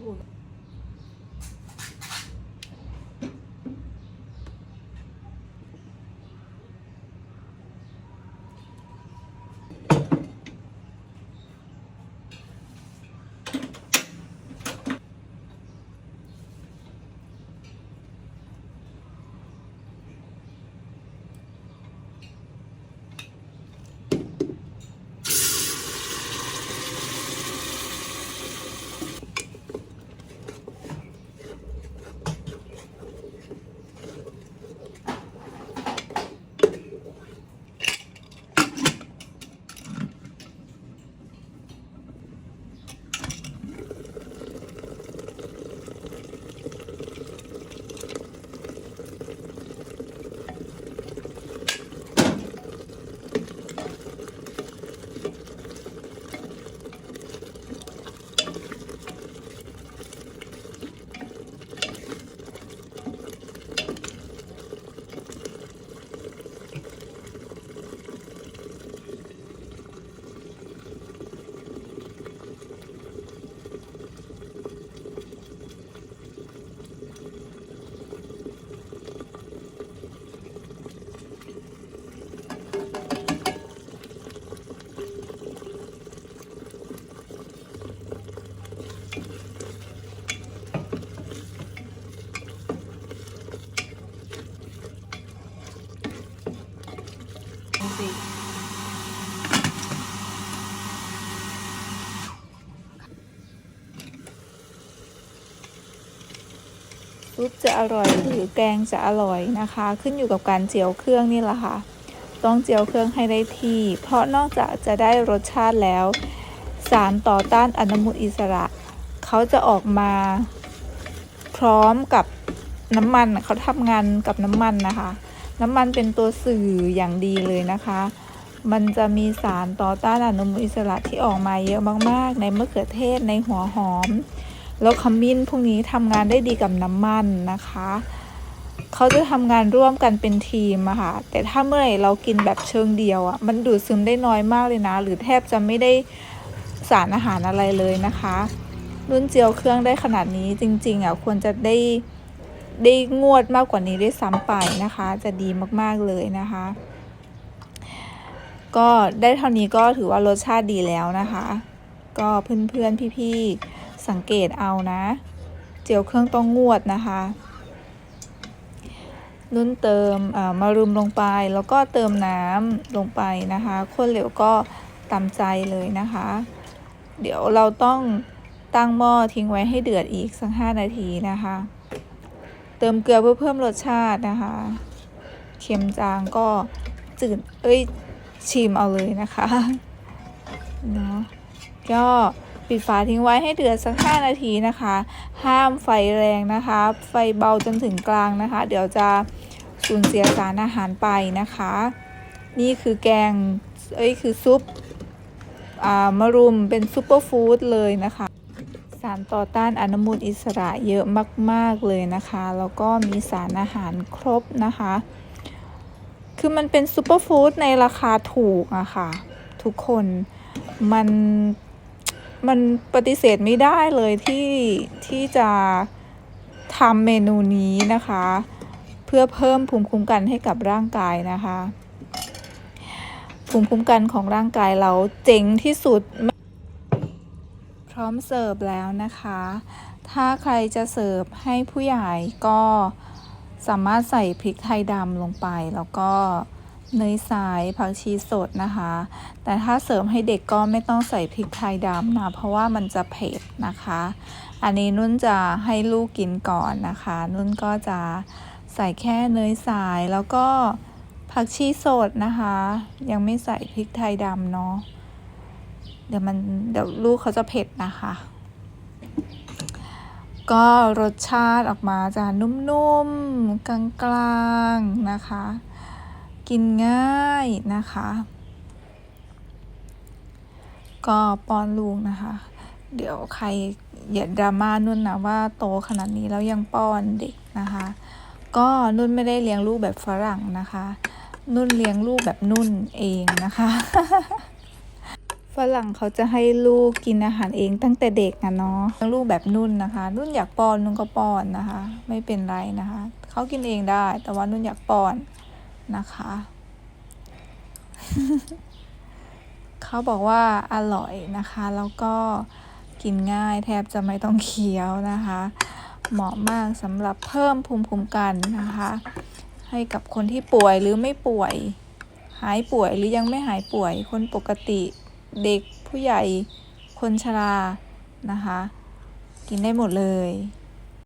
过了 ซุปจะอร่อยหรือแกงจะอร่อยนะคะ ขึ้นอยู่กับการเจียวเครื่องนี่แหละค่ะ ต้องเจียวเครื่องให้ได้ที่ เพราะนอกจากจะได้รสชาติแล้ว สารต่อต้านอนุมูลอิสระ เขาจะออกมา พร้อมกับน้ำมันเขาทำงานกับน้ำมันนะคะ น้ำมันเป็นตัวสื่ออย่างดีเลยนะคะ มันจะมีสารต่อต้านอนุมูลอิสระที่ออกมาเยอะมาก ๆ ในมะเขือเทศในหัวหอม แล้วขมิ้นพวกนี้ทำงานได้ดีกับน้ำมันนะคะ เขาจะทำงานร่วมกันเป็นทีมอะค่ะ แต่ถ้าเมื่อไหร่เรากินแบบเชิงเดียวอะมันดูดซึมได้น้อยมากเลยนะ หรือแทบจะไม่ได้สารอาหารอะไรเลยนะคะ รุ่นเจียวเครื่องได้ขนาดนี้จริงๆอะควรจะได้ได้งวดมากกว่านี้ได้ซ้ำไปนะคะ จะดีมากๆเลยนะคะ ก็ได้เท่านี้ก็ถือว่ารสชาติดีแล้วนะคะ ก็เพื่อนๆพี่ๆ สังเกตเอานะ เจียวเครื่องต้องงวดนะคะนุ่นเติมเอ่อมารุมลงไปแล้วก็เติมน้ำลงไปนะคะคนเหลวก็ตามใจเลยนะคะ เดี๋ยวเราต้องตั้งหม้อทิ้งไว้ให้เดือดอีกสักห้านาทีนะคะ เติมเกลือเพื่อเพิ่มรสชาตินะคะ เค็มจางก็จืดเอ้ยชิมเอาเลยนะคะเนาะก็ ปิดฝาทิ้งไว้ให้เดือดสักห้านาทีนะคะ ห้ามไฟแรงนะคะ ไฟเบาจนถึงกลางนะคะ เดี๋ยวจะสูญเสียสารอาหารไปนะคะ นี่คือแกง เอ้ยคือซุปอ่ามะรุมเป็นซุปเปอร์ฟู้ดเลยนะคะ สารต่อต้านอนุมูลอิสระเยอะมาก ๆ เลยนะคะ แล้วก็มีสารอาหารครบนะคะ คือมันเป็นซูเปอร์ฟู้ดในราคาถูกอะค่ะ ทุกคนมัน มันปฏิเสธไม่ได้เลยที่ที่จะทำเมนูนี้นะคะ เพื่อเพิ่มภูมิคุ้มกันให้กับร่างกายนะคะ ภูมิคุ้มกันของร่างกายเราเจ๋งที่สุด พร้อมเสิร์ฟแล้วนะคะ ถ้าใครจะเสิร์ฟให้ผู้ใหญ่ก็สามารถใส่พริกไทยดำลงไปแล้วก็ เนยสายผักชีสดนะคะ แต่ถ้าเสร์ฟให้เด็กก็ไม่ต้องใส่พริกไทยดำนะ เพราะว่ามันจะเผ็ดนะคะ อันนี้นุ่นจะให้ลูกกินก่อนนะคะ นุ่นก็จะใส่แค่เนยสายแล้วก็ผักชีสดนะคะ ยังไม่ใส่พริกไทยดำเนาะเดี๋ยวมันเดี๋ยวลูกเขาจะเผ็ดนะคะ ก็รสชาติออกมาจะนุ่มๆกลางๆนะคะ กินง่ายนะคะ ก็ป้อนลูกนะคะ เดี๋ยวใครอย่าดราม่านุ่นนะว่าโตขนาดนี้แล้วยังป้อนเด็กนะคะ ก็นุ่นไม่ได้เลี้ยงลูกแบบฝรั่งนะคะ นุ่นเลี้ยงลูกแบบนุ่นเองนะคะฝรั่งเขาจะให้ลูกกินอาหารเองตั้งแต่เด็กนะเนาะลูกแบบนุ่นนะคะ นุ่นอยากป้อนนุ่นก็ป้อนนะคะ ไม่เป็นไรนะคะ เขากินเองได้ แต่ว่านุ่นอยากป้อน นะคะ เขาบอกว่าอร่อยนะคะ แล้วก็กินง่ายแทบจะไม่ต้องเคี้ยวนะคะ เหมาะมากสำหรับเพิ่มภูมิคุ้มกันนะคะ ให้กับคนที่ป่วยหรือไม่ป่วย หายป่วยหรือยังไม่หายป่วย คนปกติเด็กผู้ใหญ่คนชรานะคะ กินได้หมดเลย